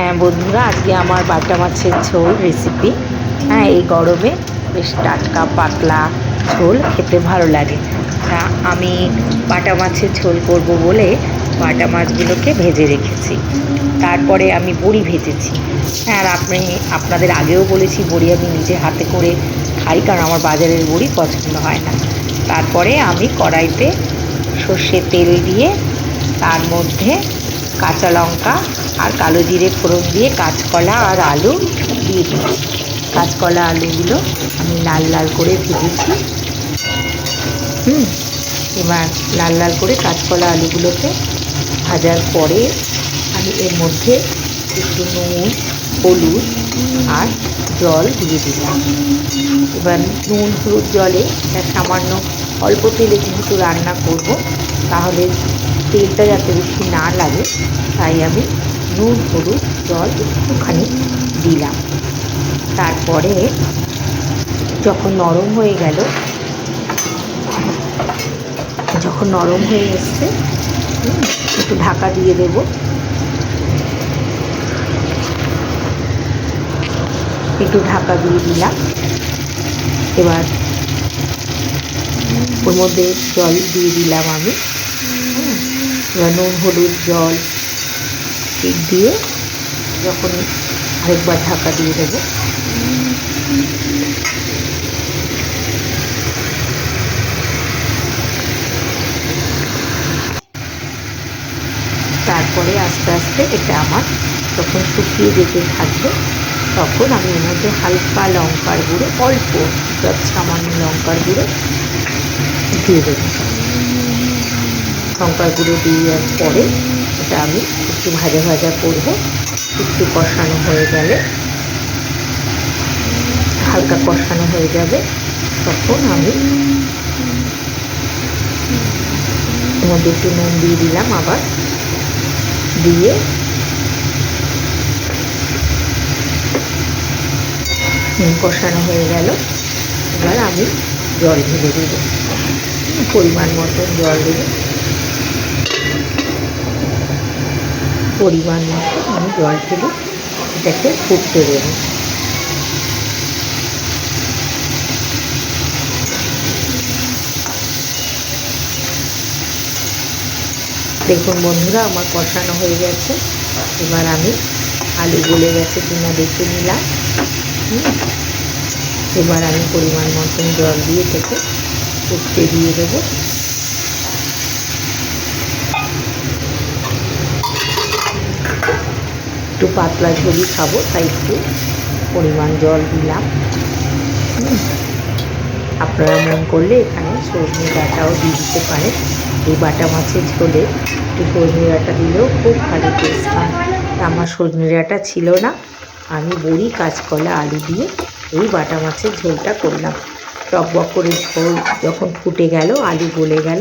হ্যাঁ বন্ধুরা, আজকে আমার বাটা মাছের ঝোল রেসিপি হ্যাঁ এই গরমে বেশ টাটকা, পাতলা ঝোল খেতে ভালো লাগে। তা আমি বাটা মাছের ঝোল করব বলে বাটা মাছগুলোকে ভেজে রেখেছি। তারপরে আমি বড়ি ভেজেছি। হ্যাঁ আর আপনি, আপনাদের আগেও বলেছি, বড়ি আমি নিজে হাতে করে খাই, কারণ আমার বাজারের বড়ি পছন্দ হয় না। তারপরে আমি কড়াইতে সর্ষে তেল দিয়ে তার মধ্যে কাঁচা লঙ্কা আর কালো জিরে ফোড়ন দিয়ে কাঁচকলা আর আলু দিয়ে দিয়েছি কাঁচকলা আলুগুলো আমি লাল লাল করে ভেজেছি। হুম, এবার লাল লাল করে কাঁচকলা আলুগুলোকে ভাজার পরে আমি এর মধ্যে একটু নুন, হলুদ আর জল দিয়ে দিলাম। এবার নুন, হলুদ, জলে সামান্য অল্প তেলে যেহেতু রান্না করব, তাহলে তেলটা যাতে বেশি না লাগে, তাই আমি নুন, হলুদ, জল একটুখানি দিলাম। তারপরে যখন নরম হয়ে গেল, যখন নরম হয়ে এসছে একটু ঢাকা দিয়ে দেব। একটু ঢাকা দিয়ে দিলাম। এবার ওর মধ্যে জল দিয়ে দিলাম আমি। এবার নুন হলুদ জল ঠিক দিয়ে যখন আরেকবার ঢাকা দিয়ে দেবো। তারপরে আস্তে আস্তে এটা আমার যখন শুকিয়ে যেতে থাকবে, তখন আমি এর মধ্যে হালকা লঙ্কার গুঁড়ো, অল্প সামান্য লঙ্কার গুঁড়ো দিয়ে দেবো। লঙ্কার গুঁড়ো দেওয়ার পরে এটা আমি একটু ভাজা ভাজা করব। একটু কষানো হয়ে গেলে, হালকা কষানো হয়ে যাবে, তখন আমি মধ্যে একটু নুন দিয়ে দিলাম আবার। দিয়ে নুন কষানো হয়ে গেল। এবার আমি জল ঢেলে দেবো। পরিমাণ মতন জল দেবো। পরিমাণ মতো আমি জল ঢেলে এটাকে ফুটতে দেবো। দেখুন বন্ধুরা, আমার কষানো হয়ে গেছে। এবার আমি আলু গলে গেছে কিনা দেখে নিলাম। এবার আমি পরিমাণ মতন জল দিয়ে থেকে ফুটতে দিয়ে দেবো। একটু পাতলা ঝোলই খাব, তাই একটু পরিমাণ জল দিলাম। আপনারা মন করলে এখানে সজনে ডাঁটাও দিয়ে দিতে পারেন। এই বাটা মাছের ঝোলে একটু সজনে ডাঁটা দিলেও খুব ভালো টেস্ট হয়। আমার সজনে ডাঁটা ছিল না, আমি বড়ি, কাঁচকলা, আলু দিয়ে এই বাটা মাছের ঝোলটা করলাম। টক বক করে ঝোল যখন ফুটে গেল, আলু গলে গেল,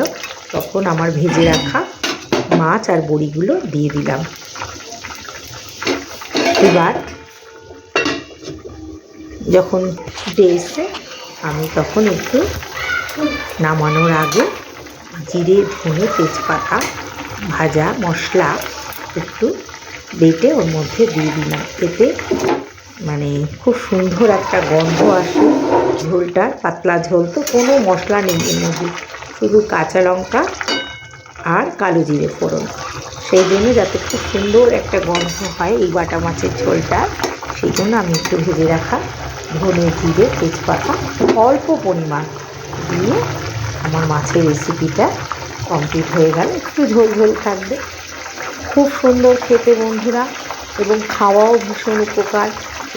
তখন আমার ভেজে রাখা মাছ আর বড়িগুলো দিয়ে দিলাম। এবার যখন ফুটে এসছে, আমি তখন একটু নামানোর আগে জিরে, ধনে, তেজপাতা, ভাজা মশলা একটু বেটে ওর মধ্যে দিয়ে দিলাম। এতে মানে খুব সুন্দর একটা গন্ধ আসে ঝোলটার পাতলা ঝোল তো কোনো মশলা নেই এর মধ্যে। শুধু কাঁচা লঙ্কা আর কালো জিরে ফোড়ন। সেই জন্য যাতে খুব সুন্দর একটা গন্ধ হয় এই বাটা মাছের ঝোলটা, সেই জন্য আমি একটু ভেজে রাখা ধনে জিরে, তেজপাতা অল্প পরিমাণ দিয়ে আমার মাছের রেসিপিটা কমপ্লিট হয়ে গেল। একটু ঝোল ঝোল থাকবে। খুব সুন্দর খেতে বন্ধুরা এবং খাওয়াও ভীষণ উপকার।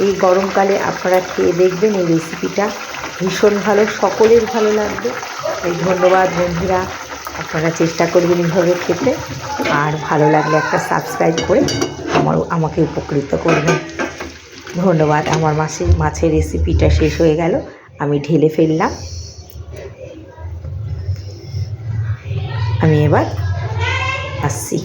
এই গরমকালে আপনারা খেয়ে দেখবেন এই রেসিপিটা ভীষণ ভালো, সকলের ভালো লাগবে। এই ধন্যবাদ বন্ধুরা। আপনারা চেষ্টা করবেন এইভাবে খেতে। আর ভালো লাগলে একটা সাবস্ক্রাইব করে আমার, আমাকে উপকৃত করবেন। ধন্যবাদ, আমার মাসে, মাছের রেসিপিটা শেষ হয়ে গেল। আমি ঢেলে ফেললাম। আমি এবার আসছি।